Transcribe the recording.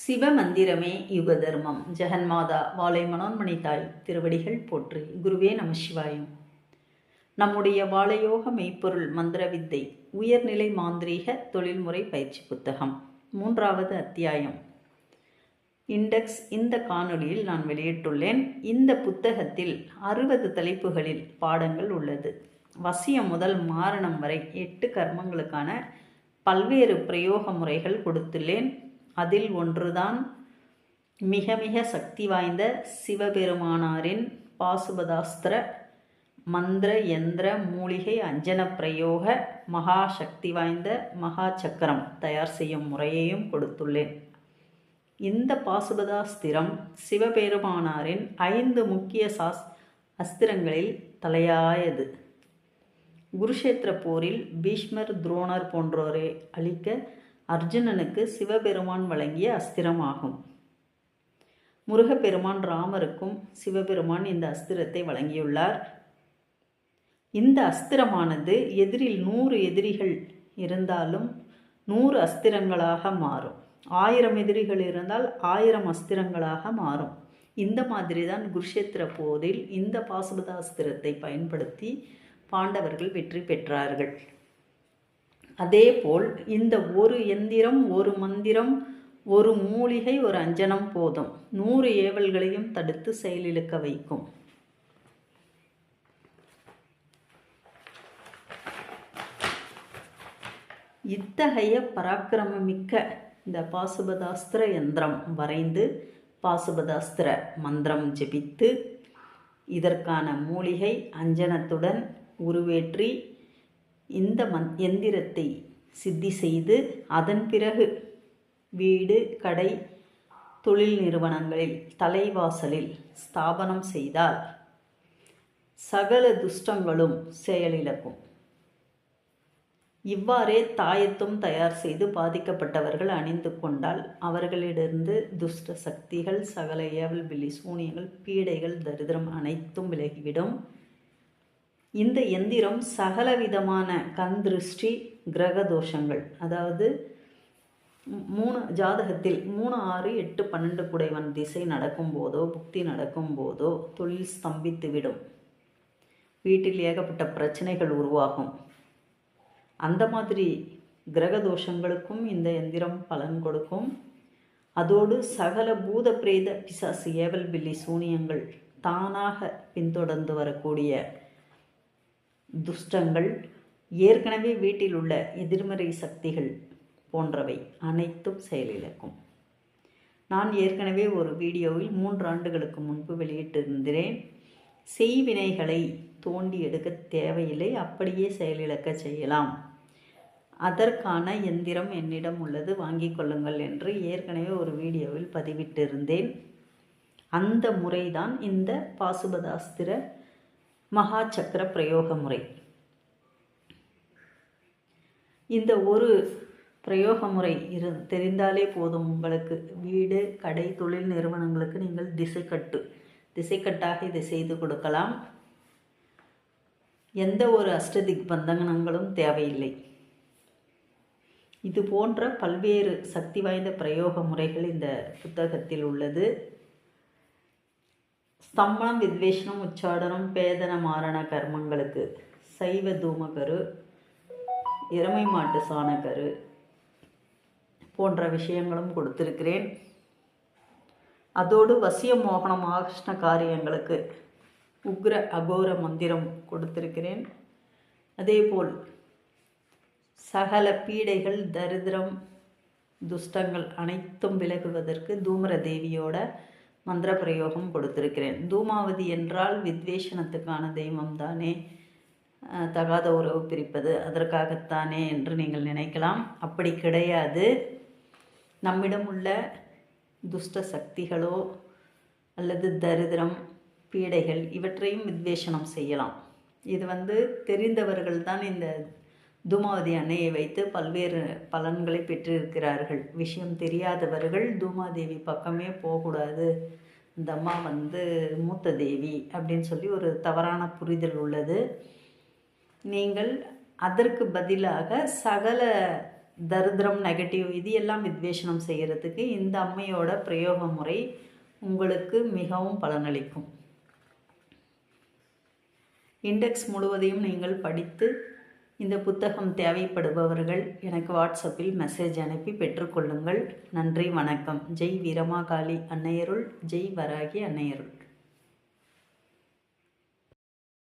சிவமந்திரமே யுக தர்மம் ஜெகன்மாதா வாழை மனோன்மணி தாய் திருவடிகள் போற்றி. குருவே நம சிவாயம். நம்முடைய வாழையோக மெய்ப்பொருள் மந்திர வித்தை உயர்நிலை மாந்திரீக தொழில்முறை பயிற்சி புத்தகம். மூன்றாவது அத்தியாயம். இண்டெக்ஸ் இந்த காணொளியில் நான் வெளியிட்டுள்ளேன். இந்த புத்தகத்தில் அறுபது தலைப்புகளில் பாடங்கள் உள்ளது. வசியம் முதல் மாரணம் வரை எட்டு கர்மங்களுக்கான பல்வேறு பிரயோக முறைகள் கொடுத்துள்ளேன். அதில் ஒன்றுதான் மிக மிக சக்தி வாய்ந்த சிவபெருமானாரின் பாசுபதாஸ்திர மந்திர யந்திர மூலிகை அஞ்சன பிரயோக மகா சக்தி வாய்ந்த மகா சக்கரம் தயார் செய்யும் முறையையும் கொடுத்துள்ளேன். இந்த பாசுபதாஸ்திரம் சிவபெருமானாரின் ஐந்து முக்கிய சாஸ் அஸ்திரங்களில் தலையாயது. குருஷேத்திர போரில் பீஷ்மர் துரோணர் போன்றோரை அழிக்க அர்ஜுனனுக்கு சிவபெருமான் வழங்கிய அஸ்திரமாகும். முருகப்பெருமான் ராமருக்கும் சிவபெருமான் இந்த அஸ்திரத்தை வழங்கியுள்ளார். இந்த அஸ்திரமானது எதிரில் நூறு எதிரிகள் இருந்தாலும் நூறு அஸ்திரங்களாக மாறும். ஆயிரம் எதிரிகள் இருந்தால் ஆயிரம் அஸ்திரங்களாக மாறும். இந்த மாதிரி தான் குருஷேத்திர போரில் இந்த பாசுபதாஸ்திரத்தை பயன்படுத்தி பாண்டவர்கள் வெற்றி பெற்றார்கள். அதேபோல் இந்த ஒரு எந்திரம் ஒரு மந்திரம் ஒரு மூலிகை ஒரு அஞ்சனம் போதும். நூறு ஏவல்களையும் தடுத்து செயலிழக்க வைக்கும். இத்தகைய பராக்கிரமமிக்க இந்த பாசுபதாஸ்திர யந்திரம் வரைந்து பாசுபதாஸ்திர மந்திரம் ஜெபித்து இதற்கான மூலிகை அஞ்சனத்துடன் உருவேற்றி இந்த மந் எந்திரத்தை சித்தி செய்து அதன் பிறகு வீடு கடை தொழில் நிறுவனங்களில் தலைவாசலில் ஸ்தாபனம் செய்தால் சகல துஷ்டங்களும் செயலிழக்கும். இவ்வாறே தாயத்தும் தயார் செய்து பாதிக்கப்பட்டவர்கள் அணிந்து கொண்டால் அவர்களிடந்து துஷ்ட சக்திகள் சகல ஏவல் பில்லி சூனியங்கள் பீடைகள் தரித்திரம் அனைத்தும் விலகிவிடும். இந்த எந்திரம் சகலவிதமான கண் திருஷ்டி கிரக தோஷங்கள் அதாவது மூணு ஜாதகத்தில் மூணு ஆறு எட்டு பன்னெண்டு குடைவன் திசை நடக்கும்போதோ புக்தி நடக்கும் போதோ தொழில் ஸ்தம்பித்து விடும் வீட்டில் ஏகப்பட்ட பிரச்சனைகள் உருவாகும். அந்த மாதிரி கிரக தோஷங்களுக்கும் இந்த எந்திரம் பலன் கொடுக்கும். அதோடு சகல பூத பிரேத பிசாசு ஏவல் பில்லி சூனியங்கள் தானாக பின்தொடர்ந்து வரக்கூடிய துஷ்டங்கள் ஏற்கனவே வீட்டில் உள்ள எதிர்மறை சக்திகள் போன்றவை அனைத்தும் செயலிழக்கும். நான் ஏற்கனவே ஒரு வீடியோவில் மூன்று ஆண்டுகளுக்கு முன்பு வெளியிட்டிருந்தேன். செய்வினைகளை தோண்டி எடுக்க தேவையில்லை அப்படியே செயலிழக்க செய்யலாம். அதற்கான எந்திரம் என்னிடம் உள்ளது வாங்கிக் கொள்ளுங்கள் என்று ஏற்கனவே ஒரு வீடியோவில் பதிவிட்டிருந்தேன். அந்த முறைதான் இந்த பாசுபதாஸ்திர மகா சக்கர பிரயோக முறை. இந்த ஒரு பிரயோக முறை இரு தெரிந்தாலே போதும் உங்களுக்கு. வீடு கடை தொழில் நிறுவனங்களுக்கு நீங்கள் திசைக்கட்டு. திசைக்கட்டாக இதை செய்து கொடுக்கலாம். எந்த ஒரு அஷ்டதிக் பந்தகனங்களும் தேவையில்லை. இது போன்ற பல்வேறு சக்தி வாய்ந்த பிரயோக முறைகள் இந்த புத்தகத்தில் உள்ளது. ஸ்தம்பனம் வித்வேஷனம் உச்சாடனம் பேதன மாரண கர்மங்களுக்கு. சைவ தூமகரு எருமை மாட்டு சாணக்கரு போன்ற விஷயங்களும் கொடுத்திருக்கிறேன். அதோடு வசிய மோகனம் ஆகிருஷ்ண காரியங்களுக்கு உக்ர அகோர மந்திரம் கொடுத்திருக்கிறேன். அதேபோல் சகல பீடைகள் தரித்திரம் துஷ்டங்கள் அனைத்தும் விலகுவதற்கு தூமர தேவியோட மந்திர பிரயோகம் கொடுத்திருக்கிறேன். தூமாவதி என்றால் வித்வேஷனத்துக்கான தெய்வம் தானே தகாத உறவு பிரிப்பது அதற்காகத்தானே என்று நீங்கள் நினைக்கலாம். அப்படி கிடையாது. நம்மிடம் உள்ள துஷ்ட சக்திகளோ அல்லது தரித்திரம் பீடைகள் இவற்றையும் வித்வேஷனம் செய்யலாம். இது வந்து தெரிந்தவர்கள் தான் இந்த தூமாவதி அன்னையை வைத்து பல்வேறு பலன்களை பெற்றிருக்கிறார்கள். விஷயம் தெரியாதவர்கள் தூமாதேவி பக்கமே போகக்கூடாது. இந்த அம்மா வந்து மூத்த தேவி அப்படின்னு சொல்லி ஒரு தவறான புரிதல் உள்ளது. நீங்கள் அதற்கு பதிலாக சகல தரித்திரம் நெகட்டிவ் இது எல்லாம் வித்வேஷனம் செய்கிறதுக்கு இந்த அம்மையோட பிரயோக முறை உங்களுக்கு மிகவும் பலனளிக்கும். இண்டெக்ஸ் முழுவதையும் நீங்கள் படித்து இந்த புத்தகம் தேவைப்படுபவர்கள் எனக்கு வாட்ஸ்அப்பில் மெசேஜ் அனுப்பி பெற்றுக்கொள்ளுங்கள். நன்றி வணக்கம். ஜெய் வீரமாகாளி அன்னையருள் ஜெய் வராகி அன்னையருள்.